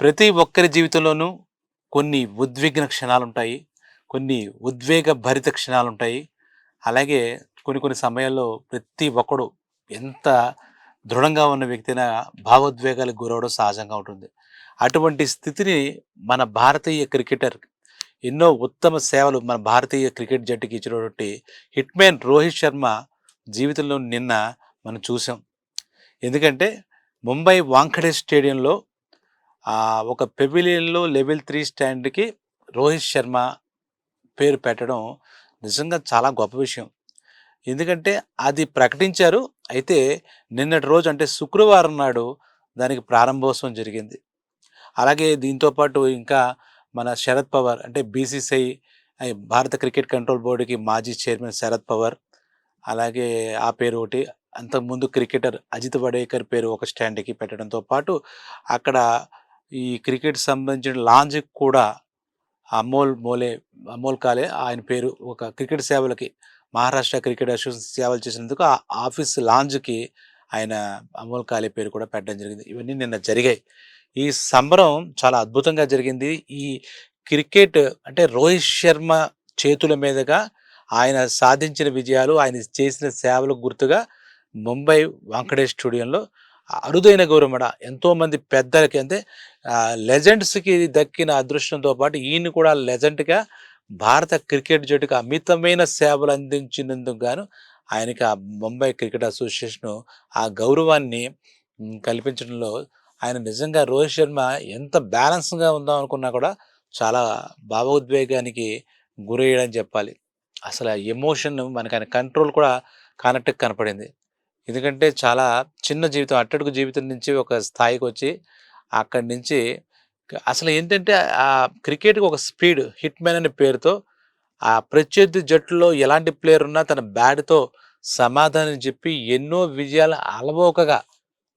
ప్రతి ఒక్కరి జీవితంలోనూ కొన్ని ఉద్విగ్న క్షణాలు ఉంటాయి కొన్ని ఉద్వేగ భరిత క్షణాలు ఉంటాయి అలాగే కొన్ని కొన్ని సమయాల్లో ప్రతి ఒక్కడు ఎంత దృఢంగా ఉన్న వ్యక్తిన భావోద్వేగాలకు గురవడం సహజంగా ఉంటుంది. అటువంటి స్థితిని మన భారతీయ క్రికెటర్ ఎన్నో ఉత్తమ సేవలు మన భారతీయ క్రికెట్ జట్టుకి ఇచ్చినటువంటి హిట్మ్యాన్ రోహిత్ శర్మ జీవితంలో నిన్న మనం చూసాం ఎందుకంటే ముంబై వాంఖడే స్టేడియంలో ఒక పెవిలియన్లో లెవెల్ త్రీ స్టాండ్కి రోహిత్ శర్మ పేరు పెట్టడం నిజంగా చాలా గొప్ప విషయం. ఎందుకంటే అది ప్రకటించారు. అయితే నిన్నటి రోజు అంటే శుక్రవారం నాడు దానికి ప్రారంభోత్సవం జరిగింది. అలాగే దీంతో పాటు ఇంకా మన శరద్ పవార్ అంటే బీసీసీఐ భారత క్రికెట్ కంట్రోల్ బోర్డుకి మాజీ చైర్మన్ శరద్ పవార్ అలాగే ఆ పేరు ఒకటి అంతకుముందు క్రికెటర్ అజిత్ వడేకర్ పేరు ఒక స్టాండ్కి పెట్టడంతో పాటు అక్కడ ఈ క్రికెట్ సంబంధించిన లాంజ్కి కూడా అమోల్ మోలే అమోల్ కాలే ఆయన పేరు ఒక క్రికెట్ సేవలకి మహారాష్ట్ర క్రికెట్ అసోసియేషన్ సేవలు చేసినందుకు ఆ ఆఫీస్ లాంజ్కి ఆయన అమోల్ కాలే పేరు కూడా పెట్టడం జరిగింది. ఇవన్నీ నిన్న జరిగాయి. ఈ సంబరం చాలా అద్భుతంగా జరిగింది. ఈ క్రికెట్ అంటే రోహిత్ శర్మ చేతుల మీదుగా ఆయన సాధించిన విజయాలు ఆయన చేసిన సేవలకు గుర్తుగా ముంబై వాంకడే స్టూడియంలో అరుదైన గౌరవం ఎంతో ఎంతోమంది పెద్దలకి అంటే లెజెండ్స్కి దక్కిన అదృష్టంతో పాటు ఈయన కూడా లెజెండ్గా భారత క్రికెట్ జట్టుకు అమితమైన సేవలు అందించినందుకు గాను ఆయనకి ఆ ముంబై క్రికెట్ అసోసియేషన్ ఆ గౌరవాన్ని కల్పించడంలో ఆయన నిజంగా రోహిత్ శర్మ ఎంత బ్యాలెన్స్గా ఉందాం అనుకున్నా కూడా చాలా భావోద్వేగానికి గురయ్యడని చెప్పాలి. అసలు ఆ ఎమోషన్ మనకి ఆయన కంట్రోల్ కూడా కానట్టు కనపడింది. ఎందుకంటే చాలా చిన్న జీవితం అట్టడుగు జీవితం నుంచి ఒక స్థాయికి వచ్చి అక్కడి నుంచి అసలు ఏంటంటే ఆ క్రికెట్కి ఒక స్పీడ్ హిట్ మ్యాన్ అనే పేరుతో ఆ ప్రత్యర్థి జట్టులో ఎలాంటి ప్లేయర్ ఉన్నా తన బ్యాట్తో సమాధానం చెప్పి ఎన్నో విజయాలు అలవోకగా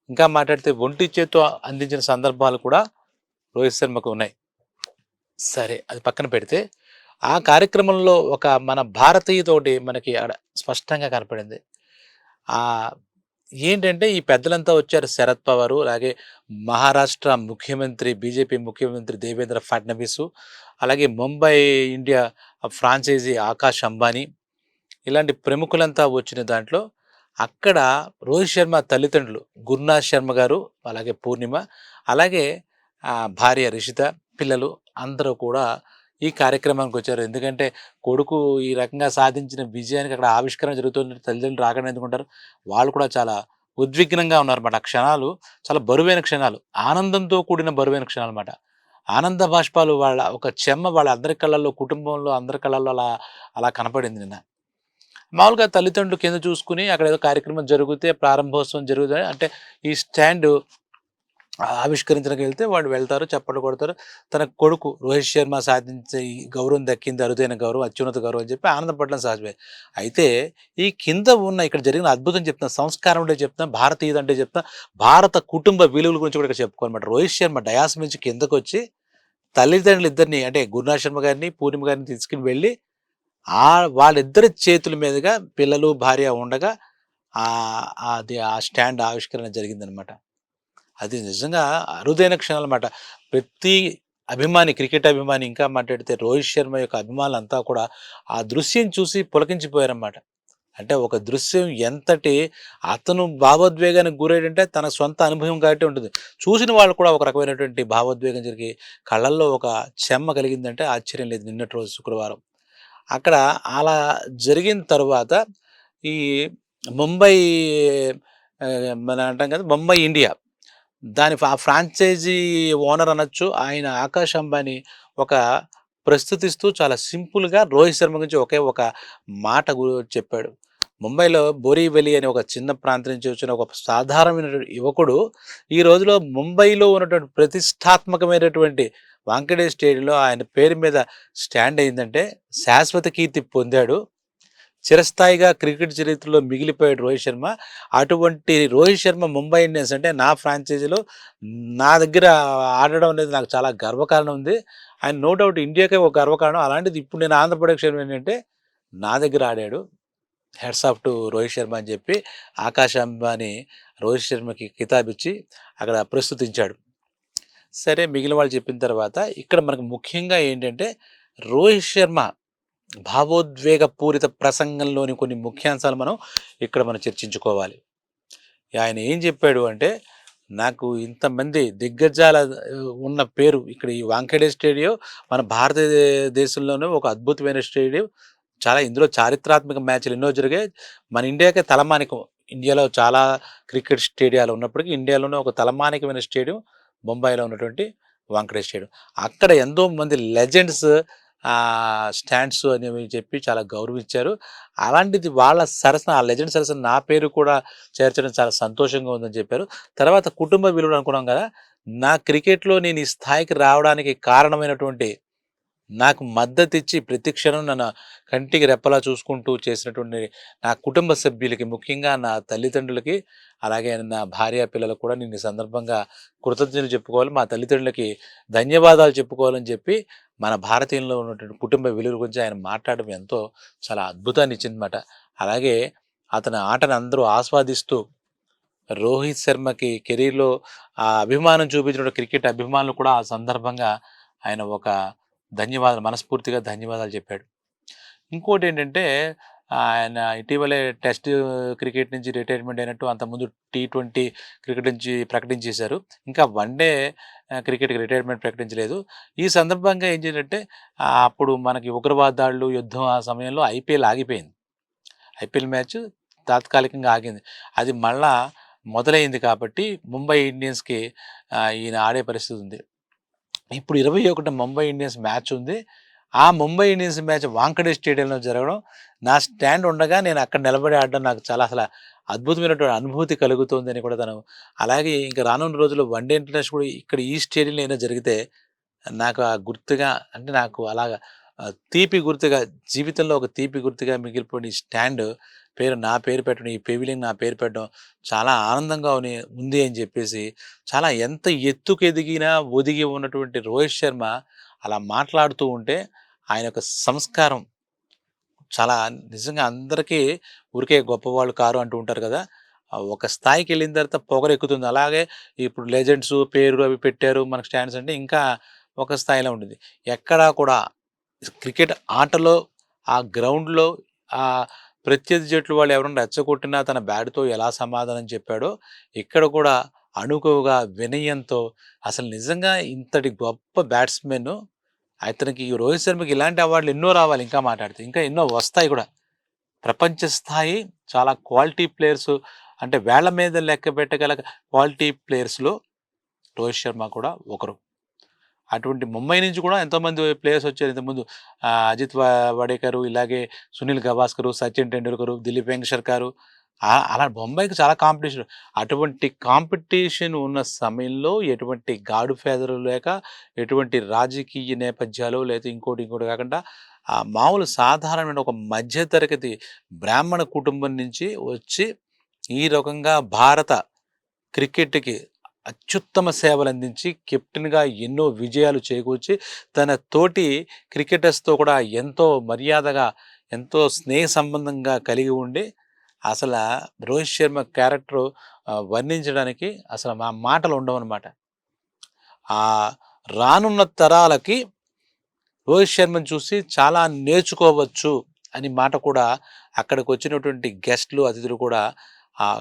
ఇంకా మాట్లాడితే ఒంటి చేత్తో అందించిన సందర్భాలు కూడా రోహిత్ శర్మకు ఉన్నాయి. సరే అది పక్కన పెడితే ఆ కార్యక్రమంలో ఒక మన భారతీయతోటి మనకి ఆడ స్పష్టంగా కనపడింది. ఆ ఏంటంటే ఈ పెద్దలంతా వచ్చారు శరద్ పవారు అలాగే మహారాష్ట్ర ముఖ్యమంత్రి బీజేపీ ముఖ్యమంత్రి దేవేంద్ర ఫడ్నవీస్ అలాగే ముంబై ఇండియా ఫ్రాంచైజీ ఆకాష్ అంబానీ ఇలాంటి ప్రముఖులంతా వచ్చిన దాంట్లో అక్కడ రోహిత్ శర్మ తల్లిదండ్రులు గురునాథ్ శర్మ గారు అలాగే పూర్ణిమ అలాగే భార్య రిషిత పిల్లలు అందరూ కూడా ఈ కార్యక్రమానికి వచ్చారు. ఎందుకంటే కొడుకు ఈ రకంగా సాధించిన విజయానికి అక్కడ ఆవిష్కరణ జరుగుతుంది తల్లిదండ్రులు రాకుండా ఎందుకుంటారు? వాళ్ళు కూడా చాలా ఉద్విగ్నంగా ఉన్నారన్నమాట. ఆ క్షణాలు చాలా బరువైన క్షణాలు. ఆనందంతో కూడిన బరువైన క్షణాలు అనమాట ఆనంద బాష్పాలు వాళ్ళ ఒక చెమ్మ వాళ్ళ అందరి కళ్ళల్లో కుటుంబంలో అందరి కళ్ళల్లో అలా అలా కనపడింది నిన్న. మామూలుగా తల్లిదండ్రులు కింద చూసుకుని అక్కడ ఏదో కార్యక్రమం జరిగితే ప్రారంభోత్సవం జరుగుతుంది. అంటే ఈ స్టాండ్ ఆవిష్కరించడానికి వెళ్తే వాళ్ళు వెళ్తారు చప్పట్లు కొడతారు. తన కొడుకు రోహిత్ శర్మ సాధించే ఈ గౌరవం దక్కింది అరుదైన గౌరవం అత్యున్నత గౌరవం అని చెప్పి ఆనందపడడం సహజమే అయితే ఈ కింద ఉన్న ఇక్కడ జరిగిన అద్భుతం చెప్తున్నా సంస్కారం అంటే చెప్తున్నా భారతీయత అంటే చెప్తున్నా భారత కుటుంబ విలువల గురించి కూడా ఇక్కడ చెప్పుకోనమాట రోహిత్ శర్మ డయాస్ నుంచి కిందకు వచ్చి తల్లిదండ్రులు ఇద్దరిని అంటే గురునాథ్ శర్మ గారిని పూర్ణిమ గారిని తీసుకుని వెళ్ళి ఆ వాళ్ళిద్దరి చేతుల మీదుగా పిల్లలు భార్య ఉండగా అది ఆ స్టాండ్ ఆవిష్కరణ జరిగిందనమాట అది నిజంగా అరుదైన క్షణాలు అన్నమాట ప్రతి అభిమాని క్రికెట్ అభిమాని ఇంకా మాట్లాడితే రోహిత్ శర్మ యొక్క అభిమానులంతా కూడా ఆ దృశ్యం చూసి పులకించిపోయారన్నమాట. అంటే ఒక దృశ్యం ఎంతటి అతను భావోద్వేగానికి గురయ్యంటే తన సొంత అనుభవం కాబట్టి ఉంటుంది. చూసిన వాళ్ళు కూడా ఒక రకమైనటువంటి భావోద్వేగం జరిగి కళ్ళల్లో ఒక చెమ్మ కలిగిందంటే ఆశ్చర్యం లేదు నిన్నటి రోజు శుక్రవారం. అక్కడ అలా జరిగిన తర్వాత ఈ ముంబై మన అంటాం కదా ముంబై ఇండియా దాని ఆ ఫ్రాంచైజీ ఓనర్ అనొచ్చు. ఆయన ఆకాష్ అంబానీ ఒక ప్రస్తుతిస్తూ చాలా సింపుల్గా రోహిత్ శర్మ గురించి ఒకే ఒక మాట చెప్పాడు. ముంబైలో బోరీవెలి అనే ఒక చిన్న ప్రాంతం నుంచి వచ్చిన ఒక సాధారణమైన యువకుడు ఈ రోజులో ముంబైలో ఉన్నటువంటి ప్రతిష్టాత్మకమైనటువంటి వాంకడే స్టేడియంలో ఆయన పేరు మీద స్టాండ్ అయిందంటే శాశ్వత కీర్తి పొందాడు. చిరస్థాయిగా క్రికెట్ చరిత్రలో మిగిలిపోయాడు రోహిత్ శర్మ. అటువంటి రోహిత్ శర్మ ముంబై ఇండియన్స్ అంటే నా ఫ్రాంచైజీలో నా దగ్గర ఆడడం అనేది నాకు చాలా గర్వకారణం ఉంది. ఆయన నో డౌట్ ఇండియాకే ఒక గర్వకారణం. అలాంటిది ఇప్పుడు నేను ఆంధ్రప్రదేశ్ ఏంటంటే నా దగ్గర ఆడాడు. Hats off to Rohit Sharma అని చెప్పి ఆకాశ అంబానీ రోహిత్ శర్మకి కితాబ్ ఇచ్చి అక్కడ ప్రస్తుతించాడు. సరే మిగిలిన వాళ్ళు చెప్పిన తర్వాత ఇక్కడ మనకు ముఖ్యంగా ఏంటంటే రోహిత్ శర్మ భావోద్వేగ పూరిత ప్రసంగంలోని కొన్ని ముఖ్యాంశాలు మనం ఇక్కడ మనం చర్చించుకోవాలి. ఆయన ఏం చెప్పాడు అంటే నాకు ఇంతమంది దిగ్గజాల ఉన్న పేరు ఇక్కడ ఈ వాంఖేడే స్టేడియం మన భారతదేశంలోనే ఒక అద్భుతమైన స్టేడియం చాలా ఇందులో చారిత్రాత్మక మ్యాచ్లు ఎన్నో జరిగాయి. మన ఇండియాకే తలమానికం. ఇండియాలో చాలా క్రికెట్ స్టేడియాలు ఉన్నప్పటికీ ఇండియాలోనే ఒక తలమానికమైన స్టేడియం బొంబాయిలో ఉన్నటువంటి వాంకడే స్టేడియం. అక్కడ ఎంతో మంది లెజెండ్స్ స్టాండ్స్ అనేవి చెప్పి చాలా గౌరవించారు. అలాంటిది వాళ్ళ సరసన ఆ లెజెండ్ సరసన నా పేరు కూడా చేర్చడం చాలా సంతోషంగా ఉందని చెప్పారు. తర్వాత కుటుంబ విలువలు అనుకున్నాం కదా నా క్రికెట్లో నేను ఈ స్థాయికి రావడానికి కారణమైనటువంటి నాకు మద్దతు ఇచ్చి ప్రతి క్షణం నన్ను కంటికి రెప్పలా చూసుకుంటూ చేసినటువంటి నా కుటుంబ సభ్యులకి ముఖ్యంగా నా తల్లిదండ్రులకి అలాగే నా భార్య పిల్లలకు కూడా నేను సందర్భంగా కృతజ్ఞతలు చెప్పుకోవాలి. మా తల్లిదండ్రులకి ధన్యవాదాలు చెప్పుకోవాలని చెప్పి మన భారతీయంలో ఉన్నటువంటి కుటుంబ విలువల గురించి ఆయన మాట్లాడడం ఎంతో చాలా అద్భుతాన్ని ఇచ్చిందన్నమాట. అలాగే అతని ఆటను అందరూ ఆస్వాదిస్తూ రోహిత్ శర్మకి కెరీర్లో ఆ అభిమానం చూపించిన క్రికెట్ అభిమానులు కూడా ఆ సందర్భంగా ఆయన ఒక ధన్యవాదాలు మనస్ఫూర్తిగా ధన్యవాదాలు చెప్పాడు. ఇంకోటి ఏంటంటే ఆయన ఇటీవలే టెస్ట్ క్రికెట్ నుంచి రిటైర్మెంట్ అయినట్టు అంతకుముందు టీ ట్వంటీ క్రికెట్ నుంచి ప్రకటించేశారు. ఇంకా వన్ డే క్రికెట్కి రిటైర్మెంట్ ప్రకటించలేదు. ఈ సందర్భంగా ఏం చేయాలంటే అప్పుడు మనకి ఉగ్రవాద దాడులు యుద్ధం ఆ సమయంలో ఐపీఎల్ ఆగిపోయింది. ఐపీఎల్ మ్యాచ్ తాత్కాలికంగా ఆగింది. అది మళ్ళా మొదలైంది కాబట్టి ముంబై ఇండియన్స్కి ఈయన ఆడే పరిస్థితి ఉంది. ఇప్పుడు ఇరవై ఒకటి ముంబై ఇండియన్స్ మ్యాచ్ ఉంది. ఆ ముంబై ఇండియన్స్ మ్యాచ్ వాంకడే స్టేడియంలో జరగడం నా స్టాండ్ ఉండగా నేను అక్కడ నిలబడి ఆడడం నాకు చాలా అసలు అద్భుతమైనటువంటి అనుభూతి కలుగుతుందని కూడా తను అలాగే ఇంకా రానున్న రోజుల్లో వన్డే ఇంటర్నేషనల్ కూడా ఇక్కడ ఈ స్టేడియంలో అయినా జరిగితే నాకు ఆ గుర్తుగా అంటే నాకు అలాగా తీపి గుర్తుగా జీవితంలో ఒక తీపి గుర్తుగా మిగిలిపోయిన స్టాండ్ పేరు నా పేరు పెట్టడం ఈ పెవిలింగ్ నా పేరు పెట్టడం చాలా ఆనందంగా ఉని- ఉంది అని చెప్పేసి చాలా ఎంత ఎత్తుకు ఎదిగినా ఒదిగి ఉన్నటువంటి రోహిత్ శర్మ అలా మాట్లాడుతూ ఉంటే ఆయన యొక్క సంస్కారం చాలా నిజంగా అందరికీ ఊరికే గొప్పవాళ్ళు కారు అంటూ ఉంటారు కదా ఒక స్థాయికి వెళ్ళిన తర్వాత పొగరు ఎక్కుతుంది. అలాగే ఇప్పుడు లెజెండ్స్ పేరు అవి పెట్టారు మనకు స్టాండ్స్ అంటే ఇంకా ఒక స్థాయిలో ఉంటుంది. ఎక్కడా కూడా క్రికెట్ ఆటలో ఆ గ్రౌండ్లో ఆ ప్రత్యర్థి జట్లు వాళ్ళు ఎవరైనా రెచ్చగొట్టినా తన బ్యాట్తో ఎలా సమాధానం చెప్పాడో ఇక్కడ కూడా అణుకువగా వినయంతో అసలు నిజంగా ఇంతటి గొప్ప బ్యాట్స్మెన్ అతనికి ఈ రోహిత్ శర్మకి ఇలాంటి అవార్డులు ఎన్నో రావాలి ఇంకా మాట్లాడితే ఇంకా ఎన్నో వస్తాయి కూడా. ప్రపంచ స్థాయి చాలా క్వాలిటీ ప్లేయర్స్ అంటే వేళ్ళ మీద లెక్క పెట్టగల క్వాలిటీ ప్లేయర్స్లో రోహిత్ శర్మ కూడా ఒకరు. అటువంటి ముంబై నుంచి కూడా ఎంతోమంది ప్లేయర్స్ వచ్చారు. ఇంతకుముందు అజిత్ వడేకర్ వాడేకర్ ఇలాగే సునీల్ గవాస్కర్ సచిన్ టెండూల్కర్ దిలీప్ వెంకటేశ్వర్ అలా బొంబాయికి చాలా కాంపిటీషన్. అటువంటి కాంపిటీషన్ ఉన్న సమయంలో ఎటువంటి గాడు ఫెదరు లేక ఎటువంటి రాజకీయ నేపథ్యాలు లేదా ఇంకోటి ఇంకోటి కాకుండా ఆ మామూలు సాధారణమైన ఒక మధ్యతరగతి బ్రాహ్మణ కుటుంబం నుంచి వచ్చి ఈ రకంగా భారత క్రికెట్కి అత్యుత్తమ సేవలు అందించి కెప్టెన్గా ఎన్నో విజయాలు చేకూర్చి తన తోటి క్రికెటర్స్తో కూడా ఎంతో మర్యాదగా ఎంతో స్నేహ సంబంధంగా కలిగి ఉండి అసలు రోహిత్ శర్మ క్యారెక్టర్ వర్ణించడానికి అసలు మా మాటలు ఉండవన్నమాట. ఆ రానున్న తరాలకి రోహిత్ శర్మను చూసి చాలా నేర్చుకోవచ్చు అని మాట కూడా అక్కడికి వచ్చినటువంటి గెస్ట్లు అతిథులు కూడా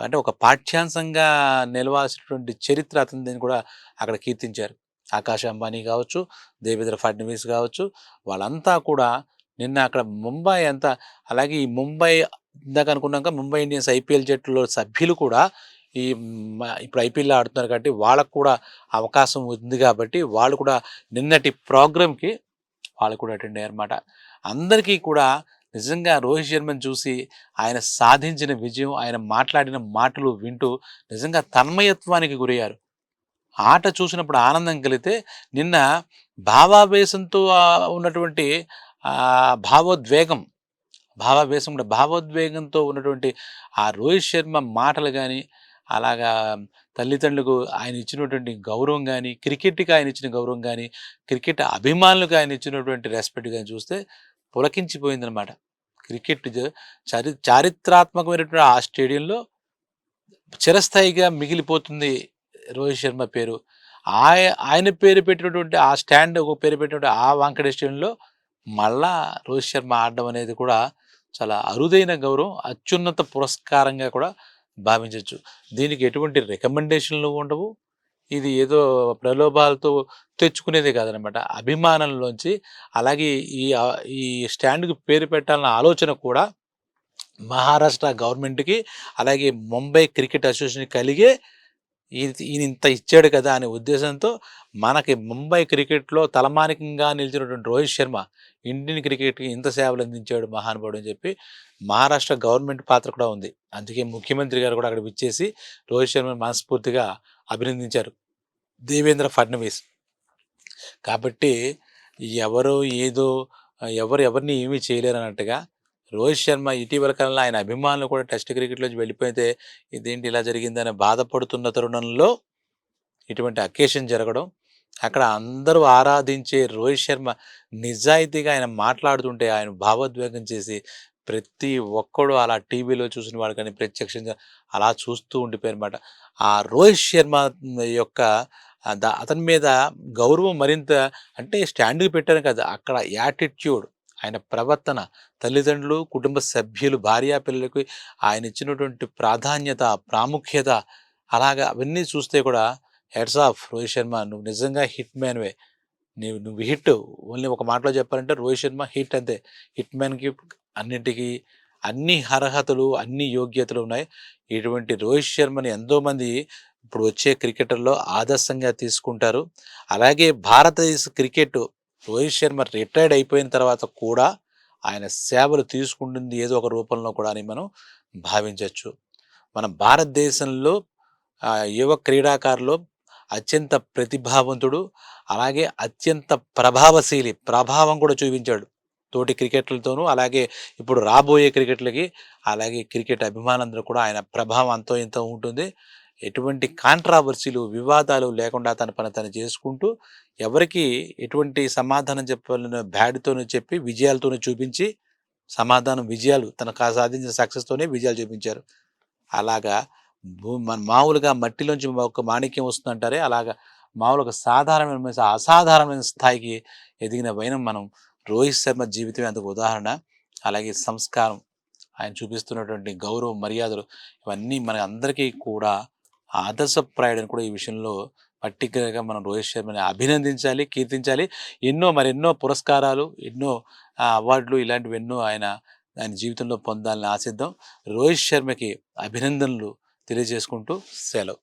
అంటే ఒక పాఠ్యాంశంగా నిలవాల్సినటువంటి చరిత్ర అతనిని కూడా అక్కడ కీర్తించారు. ఆకాశ్ అంబానీ కావచ్చు దేవేంద్ర ఫడ్నవీస్ కావచ్చు వాళ్ళంతా కూడా నిన్న అక్కడ ముంబై అంతా అలాగే ఈ ముంబై ఇందాక అనుకున్నాక ముంబై ఇండియన్స్ ఐపీఎల్ జట్టులో సభ్యులు కూడా ఈ ఇప్పుడు ఐపీఎల్ ఆడుతున్నారు కాబట్టి వాళ్ళకు కూడా అవకాశం ఉంది కాబట్టి వాళ్ళు కూడా నిన్నటి ప్రోగ్రామ్కి వాళ్ళు కూడా అటెండ్ అయ్యారు అనమాట అందరికీ కూడా నిజంగా రోహిత్ శర్మను చూసి ఆయన సాధించిన విజయం ఆయన మాట్లాడిన మాటలు వింటూ నిజంగా తన్మయత్వానికి గురయ్యారు. ఆట చూసినప్పుడు ఆనందం కలిగితే నిన్న భావావేశంతో ఉన్నటువంటి భావోద్వేగం భావావేశం కూడా భావోద్వేగంతో ఉన్నటువంటి ఆ రోహిత్ శర్మ మాటలు కానీ అలాగా తల్లిదండ్రులకు ఆయన ఇచ్చినటువంటి గౌరవం కానీ క్రికెట్కి ఆయన ఇచ్చిన గౌరవం కానీ క్రికెట్ అభిమానులకు ఆయన ఇచ్చినటువంటి రెస్పెక్ట్ కానీ చూస్తే పులకించిపోయిందనమాట క్రికెట్ జ- చరి చారిత్రాత్మకమైనటువంటి ఆ స్టేడియంలో చిరస్థాయిగా మిగిలిపోతుంది రోహిత్ శర్మ పేరు. ఆయ ఆయన పేరు పెట్టినటువంటి ఆ స్టాండ్ ఒక పేరు పెట్టినటువంటి ఆ వాంకటే స్టేడియంలో మళ్ళా రోహిత్ శర్మ ఆడడం అనేది కూడా చాలా అరుదైన గౌరవం అత్యున్నత పురస్కారంగా కూడా భావించవచ్చు దీనికి ఎటువంటి రికమెండేషన్లు ఉండవు. ఇది ఏదో ప్రలోభాలతో తెచ్చుకునేదే కాదనమాట. అభిమానంలోంచి అలాగే ఈ ఈ స్టాండ్కి పేరు పెట్టాలన్న ఆలోచన కూడా మహారాష్ట్ర గవర్నమెంట్కి అలాగే ముంబై క్రికెట్ అసోసియేషన్ కలిగే ఈయన ఇంత ఇచ్చాడు కదా అనే ఉద్దేశంతో మనకి ముంబై క్రికెట్లో తలమానికంగా నిలిచినటువంటి రోహిత్ శర్మ ఇండియన్ క్రికెట్కి ఇంత సేవలు అందించాడు మహానుభావుడు అని చెప్పి మహారాష్ట్ర గవర్నమెంట్ పాత్ర కూడా ఉంది. అందుకే ముఖ్యమంత్రి గారు కూడా అక్కడ విచ్చేసి రోహిత్ శర్మని మనస్ఫూర్తిగా అభినందించారు. దేవేంద్ర ఫడ్నవీస్. కాబట్టి ఎవరు ఏదో ఎవరు ఎవరిని ఏమీ చేయలేరు అన్నట్టుగా రోహిత్ శర్మ ఇటీవల కాలంలో ఆయన అభిమానులు కూడా టెస్ట్ క్రికెట్లోంచి వెళ్ళిపోతే ఇదేంటి ఇలా జరిగిందని బాధపడుతున్న తరుణంలో ఇటువంటి అకేషన్ జరగడం అక్కడ అందరూ ఆరాధించే రోహిత్ శర్మ నిజాయితీగా ఆయన మాట్లాడుతుంటే ఆయన భావోద్వేగం చేసి ప్రతి ఒక్కడు అలా టీవీలో చూసిన వాడు కానీ ప్రత్యక్షంగా అలా చూస్తూ ఉండిపోయారనమాట ఆ రోహిత్ శర్మ యొక్క అతని మీద గౌరవం మరింత అంటే స్టాండ్కి పెట్టారు కదా అక్కడ యాటిట్యూడ్ ఆయన ప్రవర్తన తల్లిదండ్రులు కుటుంబ సభ్యులు భార్యా పిల్లలకు ఆయన ఇచ్చినటువంటి ప్రాధాన్యత ప్రాముఖ్యత అలాగా అవన్నీ చూస్తే కూడా హెడ్స్ ఆఫ్ రోహిత్ శర్మ నువ్వు నిజంగా హిట్ మ్యాన్వే నీవు నువ్వు హిట్. ఓన్లీ ఒక మాటలో చెప్పాలంటే రోహిత్ శర్మ హిట్ అంతే. హిట్ మ్యాన్కి అన్నిటికీ అన్ని అర్హతలు అన్ని యోగ్యతలు ఉన్నాయి. ఇటువంటి రోహిత్ శర్మని ఎంతోమంది ఇప్పుడు వచ్చే క్రికెటర్లో ఆదర్శంగా తీసుకుంటారు. అలాగే భారతదేశ క్రికెట్ రోహిత్ శర్మ రిటైర్డ్ అయిపోయిన తర్వాత కూడా ఆయన సేవలు తీసుకుంటుంది ఏదో ఒక రూపంలో కూడా అని మనం భావించవచ్చు మన భారతదేశంలో యువ క్రీడాకారులు అత్యంత ప్రతిభావంతుడు అలాగే అత్యంత ప్రభావశీలి ప్రభావం కూడా చూపించాడు. తోటి క్రికెట్లతోనూ అలాగే ఇప్పుడు రాబోయే క్రికెట్లకి అలాగే క్రికెట్ అభిమానులందరూ కూడా ఆయన ప్రభావం అంతో ఇంతో ఉంటుంది. ఎటువంటి కాంట్రావర్సీలు వివాదాలు లేకుండా తన పని తను చేసుకుంటూ ఎవరికి ఎటువంటి సమాధానం చెప్పాలన్న బ్యాడ్తోనే చెప్పి విజయాలతోనే చూపించి సమాధానం విజయాలు తన సాధించిన సక్సెస్తోనే విజయాలు చూపించారు. అలాగా భూ- మన మామూలుగా మట్టిలోంచి ఒక మాణిక్యం వస్తుందంటారే అలాగా మామూలుగా సాధారణమైన అసాధారణమైన స్థాయికి ఎదిగిన వైనం మనం రోహిత్ శర్మ జీవితమే అందుకు ఉదాహరణ. అలాగే సంస్కారం ఆయన చూపిస్తున్నటువంటి గౌరవం మర్యాదలు ఇవన్నీ మన అందరికీ కూడా ఆదర్శప్రాయుడని కూడా ఈ విషయంలో పర్టికులర్గా మనం రోహిత్ శర్మని అభినందించాలి కీర్తించాలి. ఎన్నో మరెన్నో పురస్కారాలు ఎన్నో అవార్డులు ఇలాంటివి ఎన్నో ఆయన ఆయన జీవితంలో పొందాలని ఆశిద్దాం. రోహిత్ శర్మకి అభినందనలు. తెలియజేసుకుంటూ సెలవు.